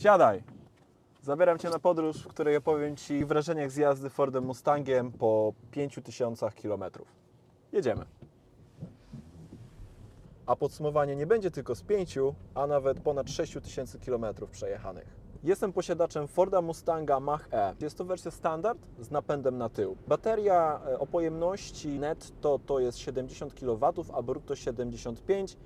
Siadaj. Zabieram Cię na podróż, w której opowiem Ci wrażeniach z jazdy Fordem Mustangiem po 5000 km. Jedziemy. A podsumowanie nie będzie tylko z 5, a nawet ponad 6000 km przejechanych. Jestem posiadaczem Forda Mustanga Mach-E. Jest to wersja standard z napędem na tył. Bateria e, o pojemności netto to jest 70 kW, a brutto 75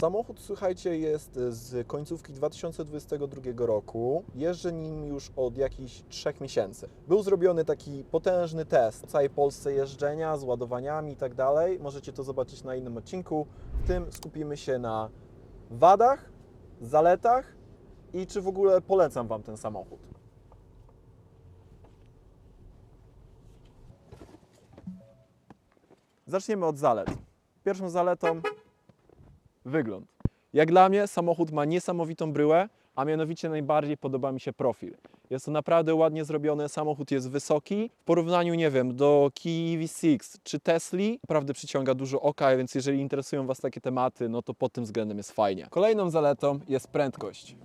Samochód, słuchajcie, jest z końcówki 2022 roku. Jeżdżę nim już od jakichś trzech miesięcy. Był zrobiony taki potężny test w całej Polsce jeżdżenia z ładowaniami i tak dalej. Możecie to zobaczyć na innym odcinku. W tym skupimy się na wadach, zaletach i czy w ogóle polecam Wam ten samochód. Zaczniemy od zalet. Pierwszą zaletą wygląd. Jak dla mnie samochód ma niesamowitą bryłę, a mianowicie najbardziej podoba mi się profil. Jest to naprawdę ładnie zrobione, samochód jest wysoki. W porównaniu, nie wiem, do Kia EV6 czy Tesli, naprawdę przyciąga dużo oka, więc jeżeli interesują Was takie tematy, no to pod tym względem jest fajnie. Kolejną zaletą jest prędkość.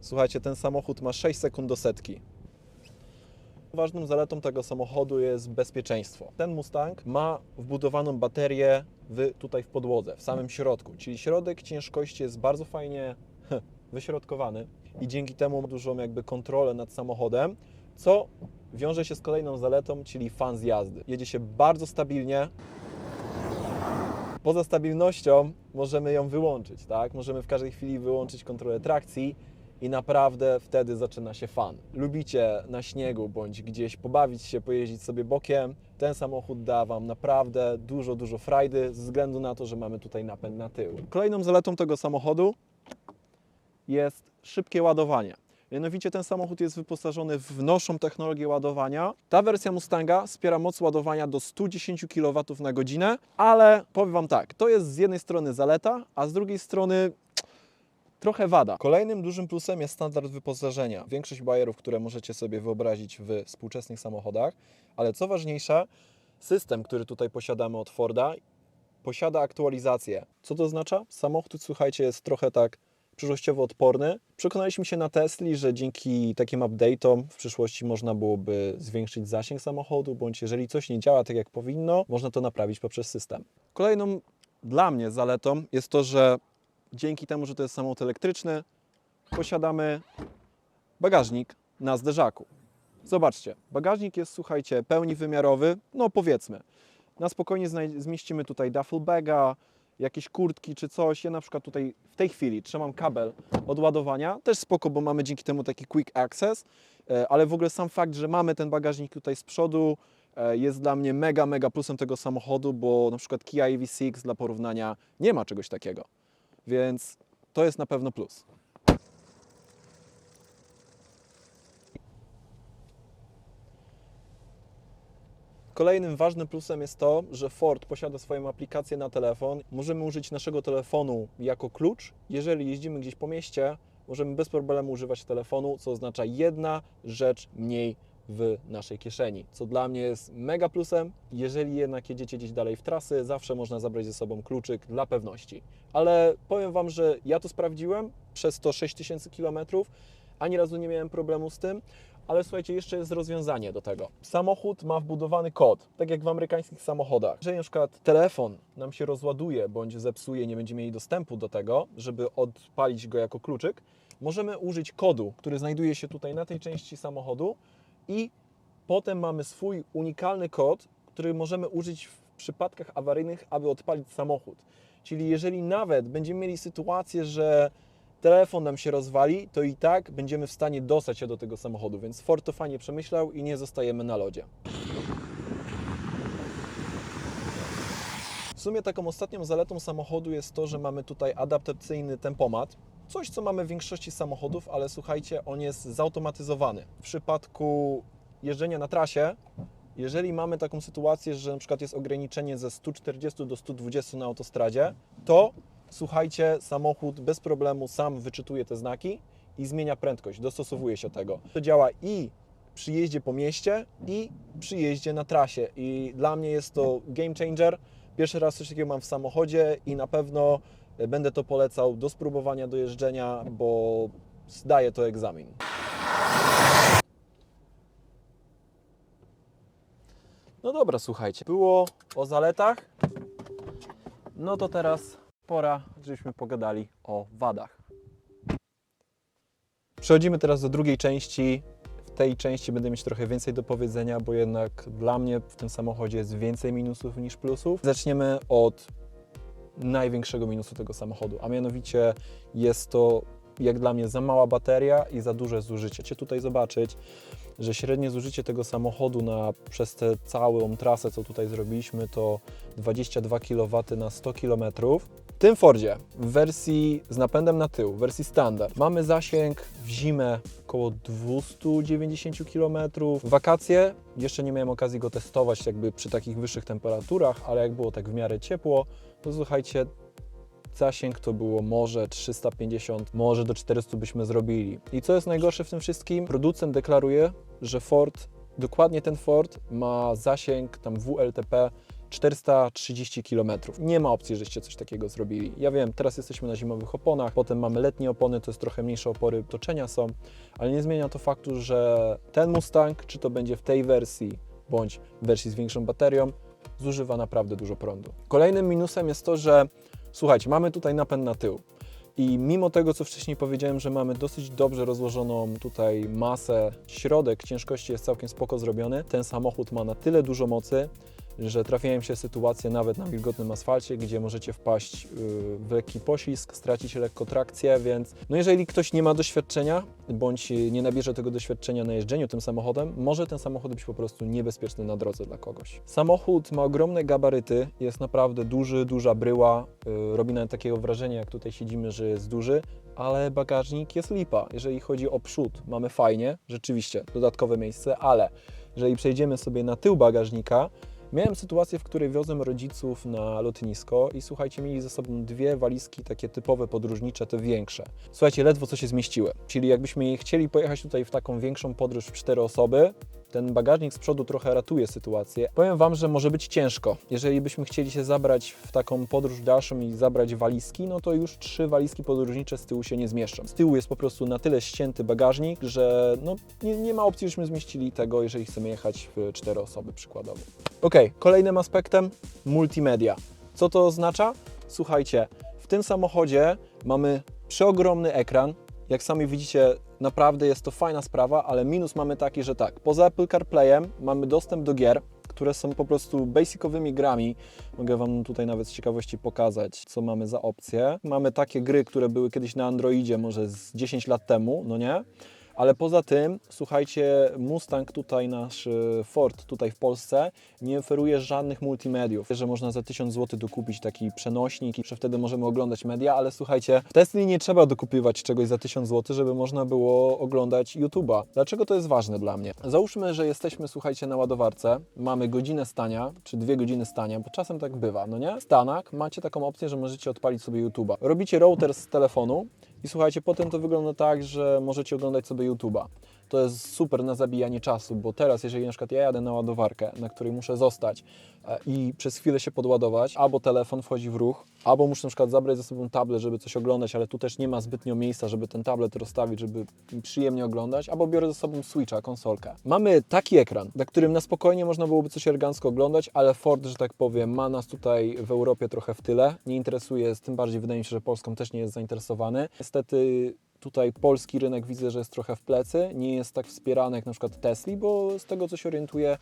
Słuchajcie, ten samochód ma 6 sekund do setki. Ważną zaletą tego samochodu jest bezpieczeństwo. Ten Mustang ma wbudowaną baterię w, tutaj w podłodze, w samym środku, czyli środek ciężkości jest bardzo fajnie wyśrodkowany i dzięki temu ma dużą jakby kontrolę nad samochodem, co wiąże się z kolejną zaletą, czyli fan z jazdy. Jedzie się bardzo stabilnie. Poza stabilnością możemy ją wyłączyć, tak? Możemy w każdej chwili wyłączyć kontrolę trakcji i naprawdę wtedy zaczyna się fan. Lubicie na śniegu bądź gdzieś pobawić się, pojeździć sobie bokiem, ten samochód da Wam naprawdę dużo, dużo frajdy ze względu na to, że mamy tutaj napęd na tył. Kolejną zaletą tego samochodu jest szybkie ładowanie. Mianowicie ten samochód jest wyposażony w nowszą technologię ładowania. Ta wersja Mustanga wspiera moc ładowania do 110 kW na godzinę, ale powiem Wam tak, to jest z jednej strony zaleta, a z drugiej strony trochę wada. Kolejnym dużym plusem jest standard wyposażenia. Większość bajerów, które możecie sobie wyobrazić w współczesnych samochodach, ale co ważniejsze, system, który tutaj posiadamy od Forda, posiada aktualizację. Co to oznacza? Samochód, słuchajcie, jest trochę tak przyszłościowo odporny. Przekonaliśmy się na Tesli, że dzięki takim update'om w przyszłości można byłoby zwiększyć zasięg samochodu, bądź jeżeli coś nie działa tak jak powinno, można to naprawić poprzez system. Kolejną dla mnie zaletą jest to, że dzięki temu, że to jest samochód elektryczny, posiadamy bagażnik na zderzaku. Zobaczcie, bagażnik jest, słuchajcie, pełni wymiarowy, no powiedzmy. Na spokojnie zmieścimy tutaj duffel baga, jakieś kurtki czy coś. Ja na przykład tutaj w tej chwili trzymam kabel od ładowania, też spoko, bo mamy dzięki temu taki quick access, e, ale w ogóle sam fakt, że mamy ten bagażnik tutaj z przodu e, jest dla mnie mega, mega plusem tego samochodu, bo na przykład Kia EV6 dla porównania nie ma czegoś takiego. Więc to jest na pewno plus. Kolejnym ważnym plusem jest to, że Ford posiada swoją aplikację na telefon. Możemy użyć naszego telefonu jako klucz. Jeżeli jeździmy gdzieś po mieście, możemy bez problemu używać telefonu, co oznacza jedna rzecz mniej w naszej kieszeni, co dla mnie jest mega plusem. Jeżeli jednak jedziecie gdzieś dalej w trasy, zawsze można zabrać ze sobą kluczyk dla pewności. Ale powiem Wam, że ja to sprawdziłem przez to 6000 km, ani razu nie miałem problemu z tym. Ale słuchajcie, jeszcze jest rozwiązanie do tego. Samochód ma wbudowany kod, tak jak w amerykańskich samochodach. Jeżeli na przykład telefon nam się rozładuje bądź zepsuje, nie będziemy mieli dostępu do tego, żeby odpalić go jako kluczyk, możemy użyć kodu, który znajduje się tutaj na tej części samochodu i potem mamy swój unikalny kod, który możemy użyć w przypadkach awaryjnych, aby odpalić samochód. Czyli jeżeli nawet będziemy mieli sytuację, że telefon nam się rozwali, to i tak będziemy w stanie dostać się do tego samochodu, więc Ford to fajnie przemyślał i nie zostajemy na lodzie. W sumie taką ostatnią zaletą samochodu jest to, że mamy tutaj adaptacyjny tempomat. Coś, co mamy w większości samochodów, ale słuchajcie, on jest zautomatyzowany. W przypadku jeżdżenia na trasie, jeżeli mamy taką sytuację, że na przykład jest ograniczenie ze 140 do 120 na autostradzie, to słuchajcie, samochód bez problemu sam wyczytuje te znaki i zmienia prędkość, dostosowuje się tego. To działa i przy jeździe po mieście i przy jeździe na trasie i dla mnie jest to game changer. Pierwszy raz coś takiego mam w samochodzie i na pewno Będę to polecał do spróbowania, do jeżdżenia, bo zdaje to egzamin. No dobra, słuchajcie. Było o zaletach. No to teraz pora, żebyśmy pogadali o wadach. Przechodzimy teraz do drugiej części. W tej części będę mieć trochę więcej do powiedzenia, bo jednak dla mnie w tym samochodzie jest więcej minusów niż plusów. Zaczniemy od największego minusu tego samochodu, a mianowicie jest to jak dla mnie za mała bateria i za duże zużycie. Chcecie tutaj zobaczyć, że średnie zużycie tego samochodu na, przez tę całą trasę, co tutaj zrobiliśmy, to 22 kW na 100 km. W tym Fordzie w wersji z napędem na tył, w wersji standard, mamy zasięg w zimę około 290 km. W wakacje jeszcze nie miałem okazji go testować jakby przy takich wyższych temperaturach, ale jak było tak w miarę ciepło, to słuchajcie, zasięg to było może 350, może do 400 byśmy zrobili. I co jest najgorsze w tym wszystkim? Producent deklaruje, że Ford, dokładnie ten Ford ma zasięg tam WLTP 430 km. Nie ma opcji, żeście coś takiego zrobili. Ja wiem, teraz jesteśmy na zimowych oponach, potem mamy letnie opony, to jest trochę mniejsze opory toczenia są, ale nie zmienia to faktu, że ten Mustang, czy to będzie w tej wersji, bądź w wersji z większą baterią, zużywa naprawdę dużo prądu. Kolejnym minusem jest to, że słuchajcie, mamy tutaj napęd na tył. I mimo tego, co wcześniej powiedziałem, że mamy dosyć dobrze rozłożoną tutaj masę, środek ciężkości jest całkiem spoko zrobiony, ten samochód ma na tyle dużo mocy, że trafiają się sytuacje nawet na wilgotnym asfalcie, gdzie możecie wpaść yy, w lekki poślizg, stracić lekko trakcję, więc no jeżeli ktoś nie ma doświadczenia, bądź nie nabierze tego doświadczenia na jeżdżeniu tym samochodem, może ten samochód być po prostu niebezpieczny na drodze dla kogoś. Samochód ma ogromne gabaryty, jest naprawdę duży, duża bryła, yy, robi nawet takiego wrażenia, jak tutaj siedzimy, że jest duży, ale bagażnik jest lipa. Jeżeli chodzi o przód, mamy fajnie, rzeczywiście, dodatkowe miejsce, ale jeżeli przejdziemy sobie na tył bagażnika, Miałem sytuację, w której wiozłem rodziców na lotnisko i słuchajcie, mieli ze sobą dwie walizki takie typowe podróżnicze, te większe. Słuchajcie, ledwo co się zmieściły. Czyli jakbyśmy chcieli pojechać tutaj w taką większą podróż w cztery osoby, ten bagażnik z przodu trochę ratuje sytuację. Powiem Wam, że może być ciężko. Jeżeli byśmy chcieli się zabrać w taką podróż dalszą i zabrać walizki, no to już trzy walizki podróżnicze z tyłu się nie zmieszczą. Z tyłu jest po prostu na tyle ścięty bagażnik, że no, nie, nie ma opcji, żebyśmy zmieścili tego, jeżeli chcemy jechać w cztery osoby przykładowo. Ok, kolejnym aspektem multimedia. Co to oznacza? Słuchajcie, w tym samochodzie mamy przeogromny ekran. Jak sami widzicie, naprawdę jest to fajna sprawa, ale minus mamy taki, że tak, poza Apple CarPlayem mamy dostęp do gier, które są po prostu basicowymi grami. Mogę Wam tutaj nawet z ciekawości pokazać, co mamy za opcje. Mamy takie gry, które były kiedyś na Androidzie, może z 10 lat temu, no nie? Ale poza tym, słuchajcie, Mustang tutaj, nasz y, Ford tutaj w Polsce nie oferuje żadnych multimediów. Że można za 1000 zł dokupić taki przenośnik i że wtedy możemy oglądać media, ale słuchajcie, w Tesli nie trzeba dokupywać czegoś za 1000 zł, żeby można było oglądać YouTube'a. Dlaczego to jest ważne dla mnie? Załóżmy, że jesteśmy, słuchajcie, na ładowarce, mamy godzinę stania, czy dwie godziny stania, bo czasem tak bywa, no nie? W Stanach macie taką opcję, że możecie odpalić sobie YouTube'a. Robicie router z telefonu, i słuchajcie, potem to wygląda tak, że możecie oglądać sobie YouTube'a. To jest super na zabijanie czasu, bo teraz, jeżeli na przykład ja jadę na ładowarkę, na której muszę zostać e, i przez chwilę się podładować, albo telefon wchodzi w ruch, albo muszę na przykład zabrać ze sobą tablet, żeby coś oglądać, ale tu też nie ma zbytnio miejsca, żeby ten tablet rozstawić, żeby przyjemnie oglądać, albo biorę ze sobą Switcha, konsolkę. Mamy taki ekran, na którym na spokojnie można byłoby coś elegancko oglądać, ale Ford, że tak powiem, ma nas tutaj w Europie trochę w tyle. Nie interesuje, tym bardziej wydaje mi się, że Polską też nie jest zainteresowany. Niestety tutaj polski rynek widzę, że jest trochę w plecy, nie jest tak wspierany jak na przykład Tesla, bo z tego co się orientuję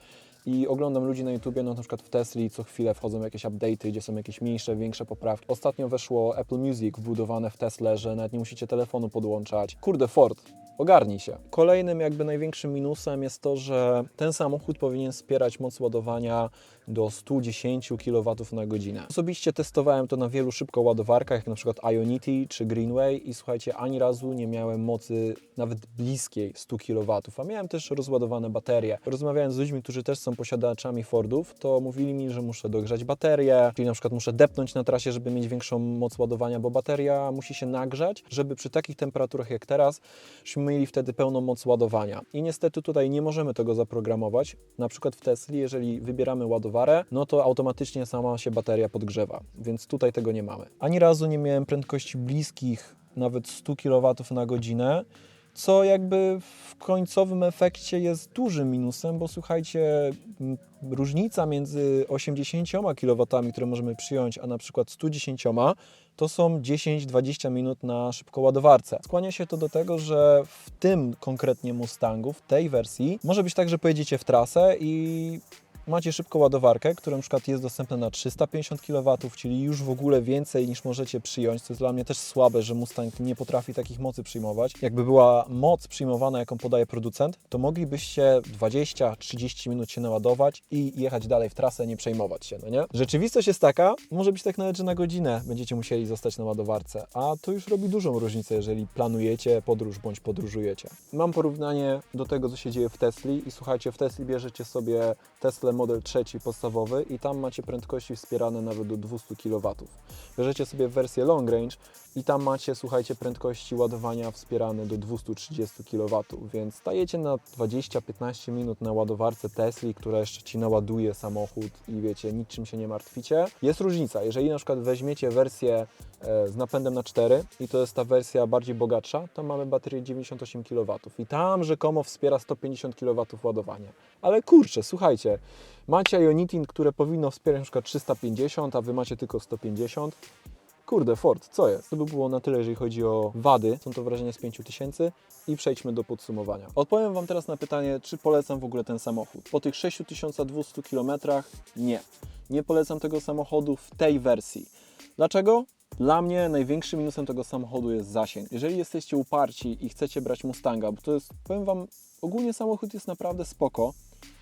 i oglądam ludzi na YouTubie, no na przykład w Tesli co chwilę wchodzą jakieś update'y, gdzie są jakieś mniejsze, większe poprawki. Ostatnio weszło Apple Music wbudowane w Tesla, że nawet nie musicie telefonu podłączać. Kurde, Ford, ogarnij się. Kolejnym jakby największym minusem jest to, że ten samochód powinien wspierać moc ładowania do 110 kW na godzinę. Osobiście testowałem to na wielu szybkoładowarkach, jak na przykład Ionity czy Greenway i słuchajcie, ani razu nie miałem mocy nawet bliskiej 100 kW, a miałem też rozładowane baterie. Rozmawiając z ludźmi, którzy też są posiadaczami Fordów, to mówili mi, że muszę dogrzać baterię, czyli na przykład muszę depnąć na trasie, żeby mieć większą moc ładowania, bo bateria musi się nagrzać, żeby przy takich temperaturach jak teraz, mieli wtedy pełną moc ładowania. I niestety tutaj nie możemy tego zaprogramować. Na przykład w Tesli, jeżeli wybieramy ładowarę, no to automatycznie sama się bateria podgrzewa, więc tutaj tego nie mamy. Ani razu nie miałem prędkości bliskich nawet 100 kW na godzinę, co jakby w końcowym efekcie jest dużym minusem, bo słuchajcie, różnica między 80 kW, które możemy przyjąć, a na przykład 110 to są 10-20 minut na szybkoładowarce. Skłania się to do tego, że w tym konkretnie Mustangu, w tej wersji, może być tak, że pojedziecie w trasę i macie szybką ładowarkę, która na przykład jest dostępna na 350 kW, czyli już w ogóle więcej niż możecie przyjąć, co jest dla mnie też słabe, że Mustang nie potrafi takich mocy przyjmować. Jakby była moc przyjmowana, jaką podaje producent, to moglibyście 20-30 minut się naładować i jechać dalej w trasę, nie przejmować się, no nie? Rzeczywistość jest taka, może być tak nawet, że na godzinę będziecie musieli zostać na ładowarce, a to już robi dużą różnicę, jeżeli planujecie podróż bądź podróżujecie. Mam porównanie do tego, co się dzieje w Tesli i słuchajcie, w Tesli bierzecie sobie Tesla model trzeci podstawowy i tam macie prędkości wspierane nawet do 200 kW. Bierzecie sobie wersję long range i tam macie, słuchajcie, prędkości ładowania wspierane do 230 kW, więc stajecie na 20-15 minut na ładowarce Tesli, która jeszcze Ci naładuje samochód i wiecie, niczym się nie martwicie. Jest różnica, jeżeli na przykład weźmiecie wersję z napędem na 4 i to jest ta wersja bardziej bogatsza, to mamy baterię 98 kW i tam rzekomo wspiera 150 kW ładowania. Ale kurczę, słuchajcie, macie Ionitin, które powinno wspierać przykład 350, a Wy macie tylko 150. Kurde, Ford, co jest? To by było na tyle, jeżeli chodzi o wady. Są to wrażenia z 5000 i przejdźmy do podsumowania. Odpowiem Wam teraz na pytanie, czy polecam w ogóle ten samochód. Po tych 6200 km nie. Nie polecam tego samochodu w tej wersji. Dlaczego? Dla mnie największym minusem tego samochodu jest zasięg. Jeżeli jesteście uparci i chcecie brać Mustanga, bo to jest, powiem Wam, ogólnie samochód jest naprawdę spoko,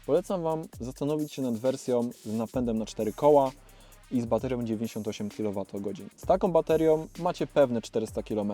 polecam Wam zastanowić się nad wersją z napędem na 4 koła i z baterią 98 kWh. Z taką baterią macie pewne 400 km,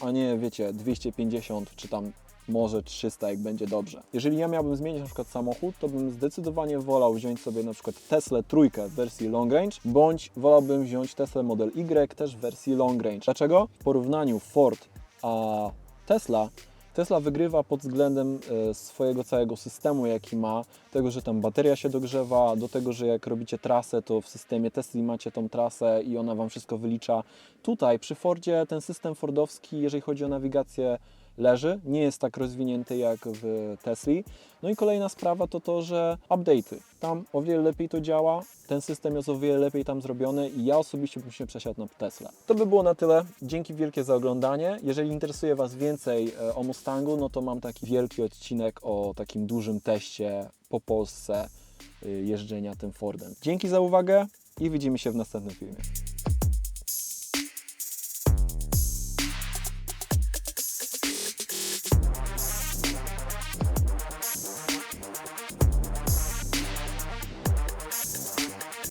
a nie wiecie 250 czy tam może 300 jak będzie dobrze. Jeżeli ja miałbym zmienić na przykład samochód, to bym zdecydowanie wolał wziąć sobie na przykład Tesla trójkę w wersji long range, bądź wolałbym wziąć Tesla Model Y też w wersji long range. Dlaczego? W porównaniu Ford a Tesla Tesla wygrywa pod względem e, swojego całego systemu, jaki ma, tego, że tam bateria się dogrzewa, do tego, że jak robicie trasę, to w systemie Tesla macie tą trasę i ona Wam wszystko wylicza. Tutaj przy Fordzie ten system fordowski, jeżeli chodzi o nawigację, leży, nie jest tak rozwinięty jak w Tesli. No i kolejna sprawa to to, że update'y. Tam o wiele lepiej to działa, ten system jest o wiele lepiej tam zrobiony i ja osobiście bym się przesiadł na Tesla. To by było na tyle. Dzięki wielkie za oglądanie. Jeżeli interesuje Was więcej e, o Mustangu, no to mam taki wielki odcinek o takim dużym teście po Polsce y, jeżdżenia tym Fordem. Dzięki za uwagę i widzimy się w następnym filmie.